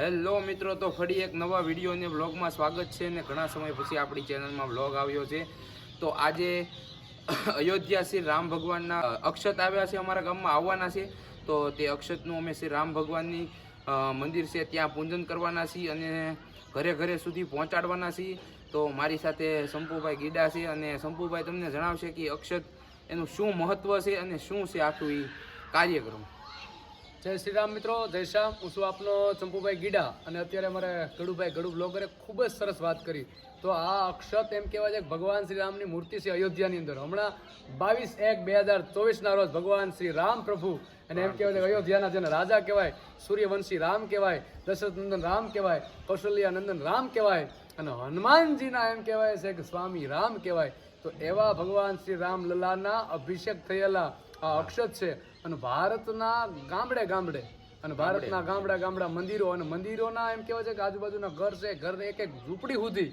Hello મિત્રો, તો ફરી એક નવા વીડિયો અને વ્લોગમાં સ્વાગત છે અને ઘણા સમય પછી આપણી ચેનલમાં વ્લોગ આવ્યો છે. તો આજે અયોધ્યા શ્રી રામ ભગવાનના અક્ષત આવ્યા છે અમારા ગામમાં, આવવાના છે. તો તે અક્ષતનું અમે શ્રી રામ ભગવાનની મંદિર છે, ત્યાં પૂજન કરવાના છીએ અને ઘરે ઘરે સુધી પહોંચાડવાના છીએ. તો મારી સાથે શંપુભાઈ ગીડા છે અને શંપુભાઈ તમને જણાવશે કે અક્ષત એનું શું મહત્વ છે અને શું છે આખું એ કાર્યક્રમ. જય શ્રી રામ મિત્રો, જય શ્યામ. હું છું આપનો ચંપુભાઈ ગીડા અને અત્યારે અમારે ગડુભાઈ ગડુ બ્લોગરે ખૂબ જ સરસ વાત કરી. તો આ અક્ષત એમ કહેવાય છે ભગવાન શ્રી રામની મૂર્તિ છે અયોધ્યાની અંદર. હમણાં બાવીસ એક બે હજાર ચોવીસના રોજ ભગવાન શ્રી રામ પ્રભુ અને એમ કહેવાય અયોધ્યાના જેને રાજા કહેવાય, સૂર્યવંશી રામ કહેવાય દશરથ નંદન રામ કહેવાય કૌશલ્યા નંદન રામ કહેવાય અને હનુમાનજીના એમ કહેવાય છે કે સ્વામી રામ કહેવાય. તો એવા ભગવાન શ્રી રામ લલાના અભિષેક થયેલા આ અક્ષત છે. અને ભારતના ગામડે ગામડે અને ભારતના ગામડા. ગામડા મંદિરો અને મંદિરોના એમ કહેવાય છે કે આજુબાજુના ઘર છે ઘર એક એક ઝૂંપડી સુધી.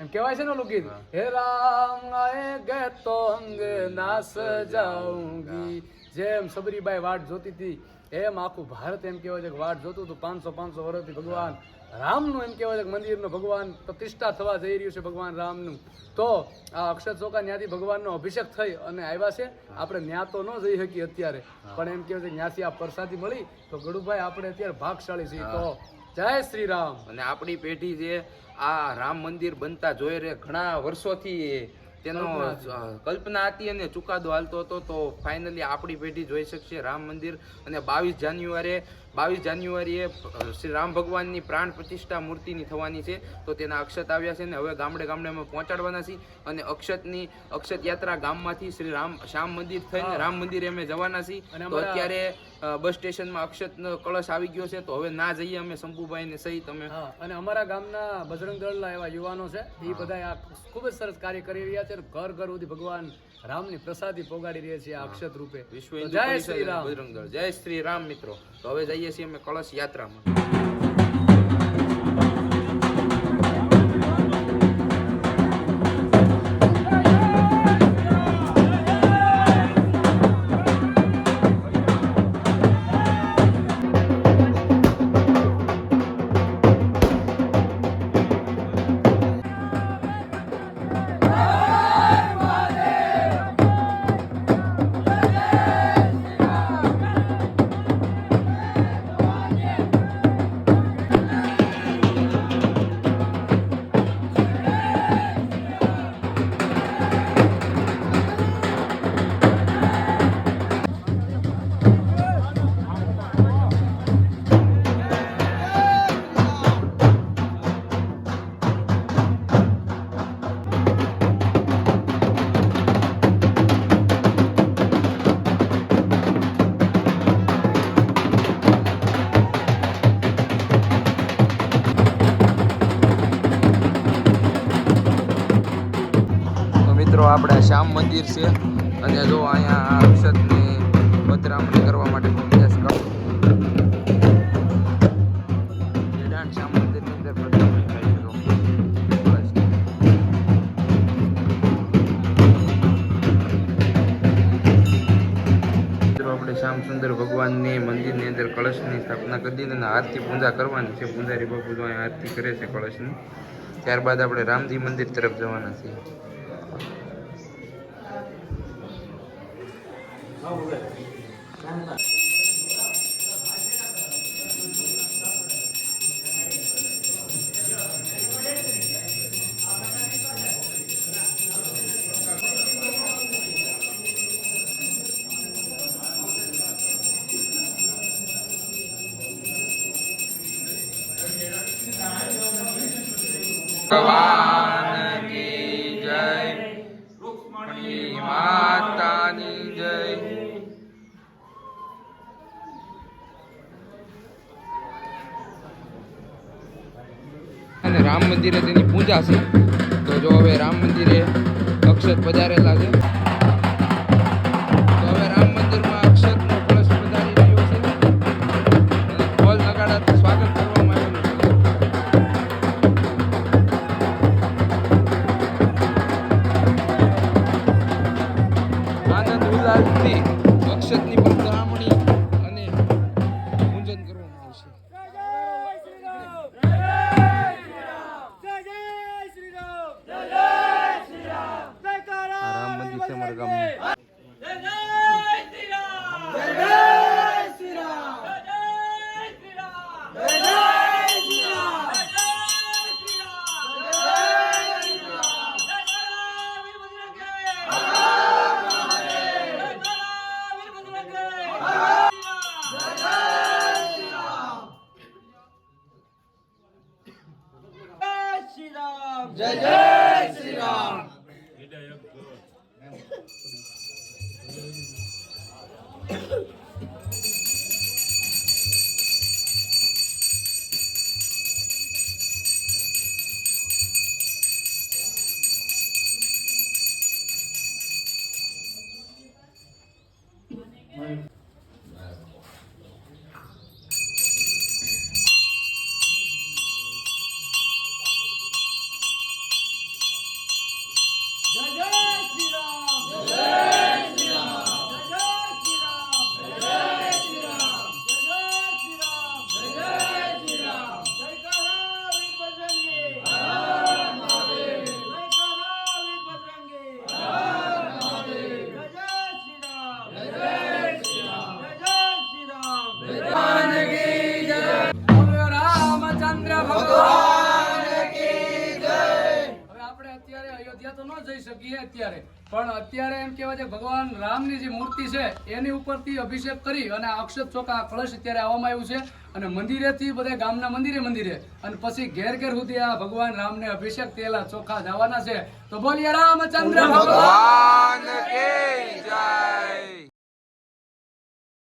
એમ કહેવાય છે ને ઓલું ગીત હે રામ આએગે તો અંગ નાસ જાઉંગી. જેમ સબરીબાઈ વાટ જોતી હતી એમ આખું ભારત એમ કહેવાય છે કે વાટ જોતું હતું પાંચસો પાંચસો વર્ષથી ભગવાન. રામનું એમ કહેવાય છે મંદિરનો ભગવાન પ્રતિષ્ઠા થવા જઈ રહ્યું છે ભગવાન રામનું. તો આ અક્ષર ચોકા ત્યાંથી ભગવાનનો અભિષેક થઈ અને આવ્યા છે. આપણે ન્યા તો ન જઈ શકીએ અત્યારે. પણ એમ કહેવાય છે ત્યાંથી આ પ્રસાદી મળી. તો ગડુભાઈ આપણે અત્યારે ભાગશાળી છીએ. તો જય શ્રી રામ. અને આપણી પેઢી જે આ રામ મંદિર બનતા જોઈ રહે ઘણા વર્ષોથી તેનો કલ્પના હતી. અને ચુકાદો હાલતો હતો તો ફાઇનલી આપણી પેઢી જોઈ શકશે રામ મંદિર અને બાવીસ જાન્યુઆરીએ બાવીસ જાન્યુઆરીએ શ્રી રામ ભગવાનની પ્રાણ પ્રતિષ્ઠા મૂર્તિની થવાની છે. તો તેના અક્ષત આવ્યા છે ને હવે ગામડે ગામડે અમે પહોંચાડવાના છીએ અને અક્ષતની અક્ષત યાત્રા ગામમાંથી શ્રી રામ શ્યામ મંદિર થઈને રામ મંદિરે અમે જવાના છીએ. અને તો અત્યારે બસ સ્ટેશનમાં અક્ષતનો કળશ આવી ગયો છે તો હવે ના જઈએ અમે શંભુભાઈને સહિત અમે. અને અમારા ગામના બજરંગ દળના એવા યુવાનો છે એ બધા આ ખૂબ જ સરસ કાર્ય કરી રહ્યા છે ઘર ઘર સુધી ભગવાન રામની પ્રસાદી પોગાડી રહ્યા છે આ અક્ષત રૂપે. વિશ્વ જય શ્રી રામ. બજરંગ દળ. જય શ્રી રામ મિત્રો. તો હવે જઈએ છીએ અમે કળશ યાત્રામાં. આપણે શ્યામ મંદિર છે. અને જો અહીંયા આ અક્ષતની પધરામણી કરવા માટે કરો. ખેડાણ શ્યામ મંદિરની અંદર. મિત્રો, આપણે શ્યામ સુંદર ભગવાનની મંદિરની અંદર કળશની સ્થાપના કરી દીધી અને આરતી પૂજા કરવાની છે. પૂજારી બાપુ જો અહીંયા આરતી કરે છે કળશની. ત્યારબાદ આપણે રામજી મંદિર તરફ જવાના છીએ. ભગવાન રામ મંદિરે તેની પૂજા છે તો જો હવે રામ મંદિરે અક્ષત પધારેલા છે બોલો રામચંદ્ર જઈ શકીએ અત્યારે. પણ અત્યારે એમ કહેવાય છે, ભગવાન રામની જે મૂર્તિ છે, એની ઉપરથી અભિષેક કરી અને અક્ષત ચોખા, આ કળશ અત્યારે આવવામાં આવ્યું છે. અને મંદિરેથી બધા ગામના મંદિરે મંદિરે. અને પછી ઘેર ઘેર સુધી આ ભગવાન રામને અભિષેક તેલા ચોખા જવાના છે. તો બોલીએ, રામચંદ્ર ભગવાન!